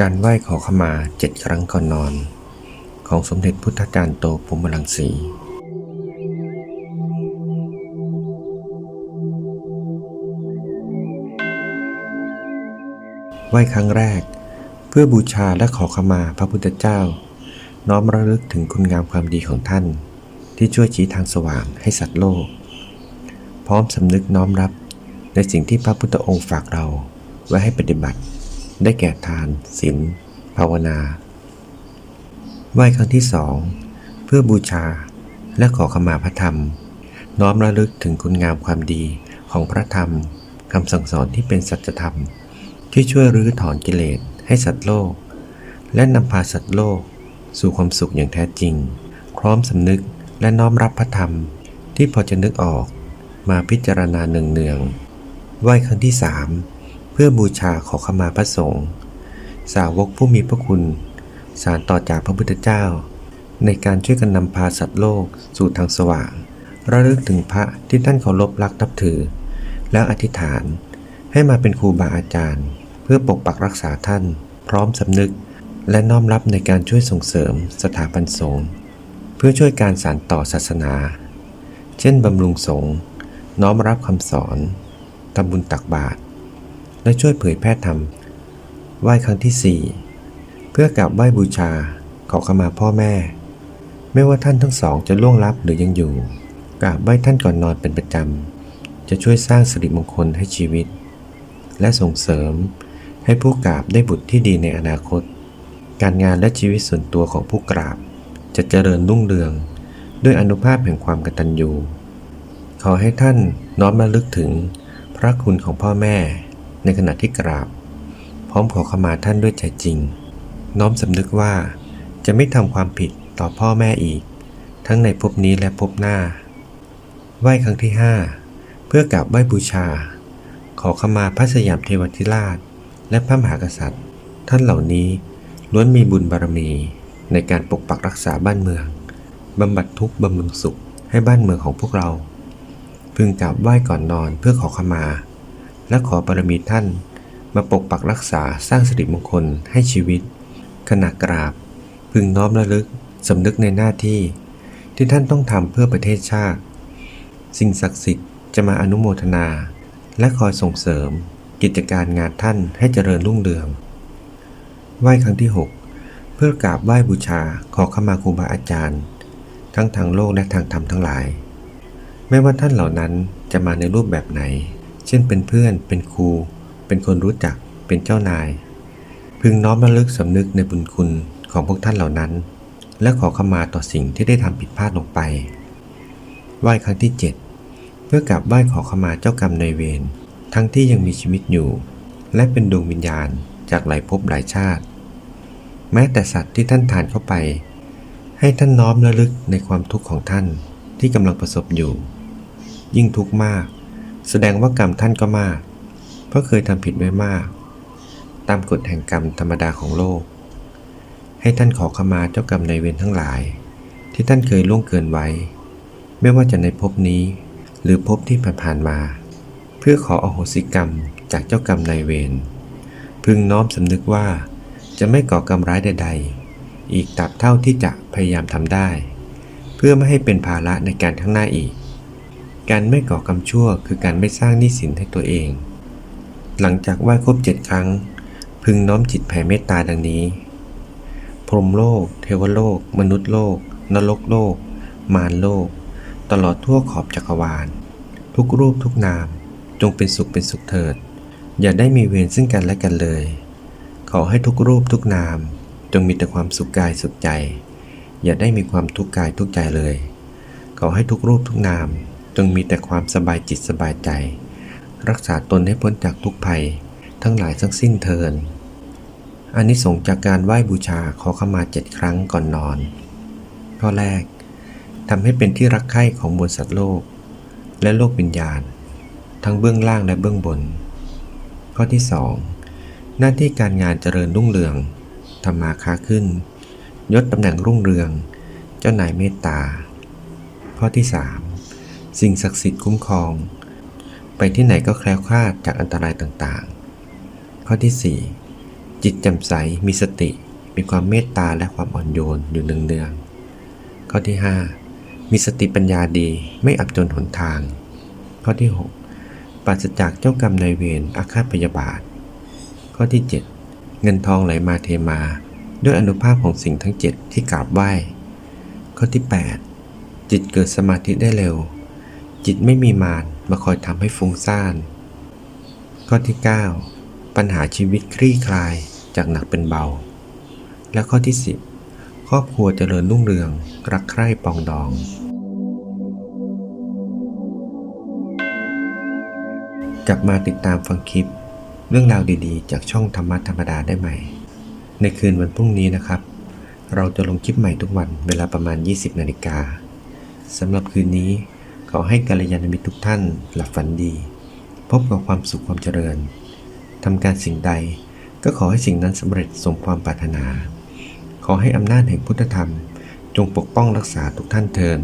การไหว้ขอขมาเจ็ดครั้งก่อนนอน ของสมเด็จพุทธจารย์โตพรหมรังสีไหว้ครั้งแรก เพื่อบูชาและขอขมาพระพุทธเจ้า น้อมระลึกถึงคุณงามความดีของท่าน ที่ช่วยชี้ทางสว่างให้สัตว์โลก พร้อมสำนึกน้อมรับในสิ่งที่พระพุทธองค์ฝากเราไว้ให้ปฏิบัติ ได้แก่ทานศีลภาวนา ไหว้ครั้งที่สองเพื่อบูชาและขอขมาพระธรรม น้อมระลึกถึงคุณงามความดีของพระธรรมคำสั่งสอนที่เป็นสัจธรรม ที่ช่วยรื้อถอนกิเลสให้สัตว์โลก และนำพาสัตว์โลก สู่ความสุขอย่างแท้จริง พร้อมสำนึกและน้อมรับพระธรรมที่พอจะนึกออกมาพิจารณาเนืองๆไหว้ครั้งที่สาม เพื่อบูชาขอขมาพระสงฆ์สาวกผู้มีพระคุณ สารต่อจากพระพุทธเจ้า ในการช่วยกันนำพาสัตว์โลกสู่ทางสว่าง ระลึกถึงพระที่ท่านเคารพรักนับถือ แล้วอธิษฐานให้มาเป็นครูบาอาจารย์ เพื่อปกปักรักษาท่าน พร้อมสำนึก และน้อมรับในการช่วยส่งเสริมสถาบันสงฆ์เพื่อช่วยการสานต่อศาสนา เช่นบำรุงสงฆ์น้อมรับคำสอนทำบุญตักบาตร และช่วยเผยแพร่ธรรม ไหว้ครั้งที่สี่เพื่อกราบไหว้บูชาขอขมาพ่อแม่ ไม่ว่าท่านทั้งสองจะล่วงลับหรือยังอยู่ กราบไหว้ท่านก่อนนอนเป็นประจำ จะช่วยสร้างสิริมงคลให้ชีวิต และส่งเสริมให้ผู้กราบได้บุตรที่ดีในอนาคต การงานและชีวิตส่วนตัวของผู้กราบ จะเจริญรุ่งเรือง ด้วยอนุภาพแห่งความกตัญญูขอให้ท่านน้อมระลึกถึงพระคุณของพ่อแม่ ในขณะที่กราบ พร้อมขอขมาท่านด้วยใจจริง น้อมสำนึกว่า จะไม่ทำความผิดต่อพ่อแม่อีก ทั้งในภพนี้และภพหน้า ไหว้ครั้งที่ห้าเพื่อกราบไหว้บูชา ขอขมาพระสยามเทวทิราช และพระมหากษัตริย์ ท่านเหล่านี้ล้วนมีบุญบารมี ในการปกปักรักษาบ้านเมืองบำบัดทุกข์บำรุงสุขให้บ้านเมืองของพวกเรา พึงกราบไหว้ก่อนนอนเพื่อขอขมา และขอบารมีท่าน มาปกปักรักษาสร้างสิริมงคลให้ชีวิต ขณะกราบ พึงน้อมระลึกสำนึกในหน้าที่ ที่ท่านต้องทำเพื่อประเทศชาติ สิ่งศักดิ์สิทธิ์จะมาอนุโมทนา และคอยส่งเสริม กิจการงานท่านให้เจริญรุ่งเรือง ไหว้ครั้งที่ 6 เพื่อกราบไหว้บูชาขอขมาครูบาอาจารย์ ทั้งทางโลกและทางธรรมทั้งหลาย ไม่ว่าท่านเหล่านั้นจะมาในรูปแบบไหน เช่นเป็นเพื่อน เป็นครู เป็นคนรู้จัก เป็นเจ้านาย พึงน้อมระลึกสำนึกในบุญคุณของพวกท่านเหล่านั้น และขอขมาต่อสิ่งที่ได้ทำผิดพลาดลงไป ไหว้ครั้งที่ 7 เพื่อกราบไหว้ขอขมาเจ้ากรรมนายเวร ทั้งที่ยังมีชีวิตอยู่ และเป็นดวงวิญญาณจากหลายภพหลายชาติ แม้แต่สัตว์ที่ท่านทานเข้าไป ให้ท่านน้อมระลึกในความทุกข์ของท่านที่กำลังประสบอยู่ ยิ่งทุกข์มาก แสดงว่ากรรมท่านก็มาก เพราะเคยทำผิดไว้มาก ตามกฎแห่งกรรมธรรมดาของโลก ให้ท่านขอขมาเจ้ากรรมในเวรทั้งหลาย ที่ท่านเคยล่วงเกินไว้ ไม่ว่าจะในภพนี้ หรือภพที่ผ่านๆมา เพื่อขออโหสิกรรมจากเจ้ากรรมในเวรพึงน้อมสำนึกว่าจะไม่ก่อกรรมร้ายใด ๆ อีกตราบเท่าที่จะพยายามทำได้ เพื่อไม่ให้เป็นภาระในการข้างหน้าอีก การไม่ก่อกรรมชั่วคือการไม่สร้างนี้สินให้ตัวเอง หลังจากไหว้ครบเจ็ดครั้ง พึงน้อมจิตแผ่เมตตาดังนี้ พรหมโลก เทวโลก มนุษย์โลก นรกโลก มารโลก ตลอดทั่วขอบจักรวาล ทุกรูปทุกนาม จงเป็นสุขเป็นสุขเถิด อย่าได้มีเวรซึ่งกันและกันเลย ขอให้ทุกรูปทุกนาม จงมีแต่ความสุขกายสุขใจ อย่าได้มีความทุกข์กายทุกข์ใจเลย ขอให้ทุกรูปทุกนาม จงมีแต่ความสบายจิตสบายใจ รักษาตนให้พ้นจากทุกภัย ทั้งหลายทั้งสิ้นเทินอานิสงส์จากการไหว้บูชาขอขมาเจ็ดครั้งก่อนนอน ข้อแรกทำให้เป็นที่รักใคร่ของมวลสัตว์โลก และโลกวิญญาณ ทั้งเบื้องล่างและเบื้องบน ข้อที่ 2 หน้าที่การงานเจริญรุ่งเรืองทำมาค้าขึ้น ยศตำแหน่งรุ่งเรือง เจ้านายเมตตา ข้อที่ 3 สิ่งศักดิ์สิทธิ์คุ้มครอง ไปที่ไหนก็แคล้วคลาดจากอันตรายต่างๆ ข้อที่ 4 จิตแจ่มใสมีสติ มีความเมตตาและความอ่อนโยนอยู่เนืองๆข้อที่ 5 มีสติปัญญาดีไม่อับจนหนทาง ข้อที่ 6 ปราศจากเจ้ากรรมนายเวรอาฆาตพยาบาท ข้อที่ 7 เงินทองไหลมาเทมา ด้วยอนุภาพของสิ่งทั้ง 7 ที่กราบไหว้ ข้อที่ 8 จิตเกิดสมาธิได้เร็ว จิตไม่มีมารมาคอยทำให้ฟุ้งซ่าน ข้อที่ 9 ปัญหาชีวิตคลี่คลายจากหนักเป็นเบา และข้อที่ 10 ครอบครัวเจริญรุ่งเรือง รักใคร่ปองดอง กลับมาติดตามฟังคลิป เรื่องราวดีๆ จากช่องธรรมะธรรมดาได้ใหม่ ในคืนวันพรุ่งนี้นะครับ เราจะลงคลิปใหม่ทุกวันเวลาประมาณ 20นาฬิกาสำหรับคืนนี้ อให้กัลยาณมิตรทุกท่านหลับฝันดี พบกับความสุขความเจริญทำการสิ่งใดก็ขอให้สิ่งนั้นสำเร็จสมความปรารถนา ขอให้อำนาจแห่งพุทธธรรม จงปกป้องรักษาทุกท่านเทิน